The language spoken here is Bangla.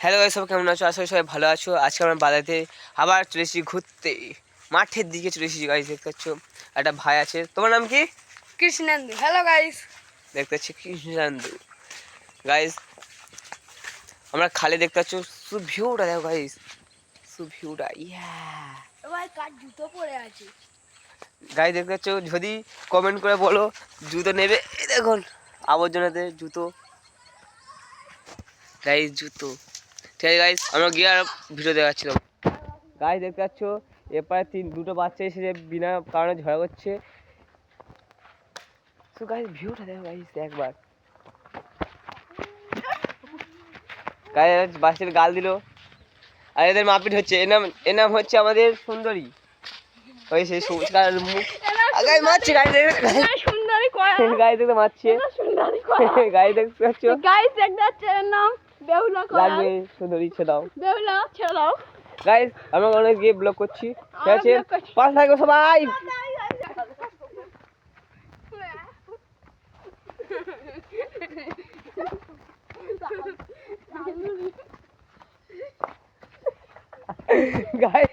হ্যালো সব কেমন আছো? আসলে সবাই ভালো আছো। আজকে আমরা বাজাতে আবার চলে এসেছি ঘুরতে। মাঠের দিকে চলে এসেছি গাইজ দেখতে পাচ্ছ? একটা ভাই আছে। তোমার নাম কি? কৃষ্ণেন্দু। হ্যালো গাইস দেখতে পাচ্ছি কৃষ্ণান্দু। গাইজ আমরা খালি দেখতে পাচ্ছ শুধু ভিউটা দেখো গাইজ শুধু ভিউটা ইয়া এবার কার জুতো পরে আছে? গাইজ দেখতে পাচ্ছ? যদি কমেন্ট করে বলো জুতো নেবে। এই দেখুন আবর্জনাতে জুতো। গাইজ জুতো। ঠিক আছে গাইজ আমরা গিয়ে আর ভিডিও দেখাচ্ছিলাম। গাইজ দেখতে পাচ্ছ এরপরে তিন দুটো বাচ্চা এসে যে বিনা কারণে ঝগড়া করছে। তো গাইজ ভিউটা দেখো গাইজ একবার। গাইজ বাচ্চার গাল দিল। আর এদের মারপিট হচ্ছে। এর নাম এর নাম হচ্ছে আমাদের সুন্দরী। ওই সেই সবুজ কালার মুখ। গায়ে মারছে দেখতে সুন্দরী কয়? গায়ে দেখতে মারছে সুন্দরী গায়ে দেখতে পাচ্ছ। গাইস একটা ছেলের নাম? কয় লাগবে সুন্দরী ইচ্ছে দাও। বেহুলা ছেড়ে দাও। গাইস আমরা অনেক গিয়ে ব্লগ করছি। ঠিক আছে? পাশে থাকো সবাই। গাইস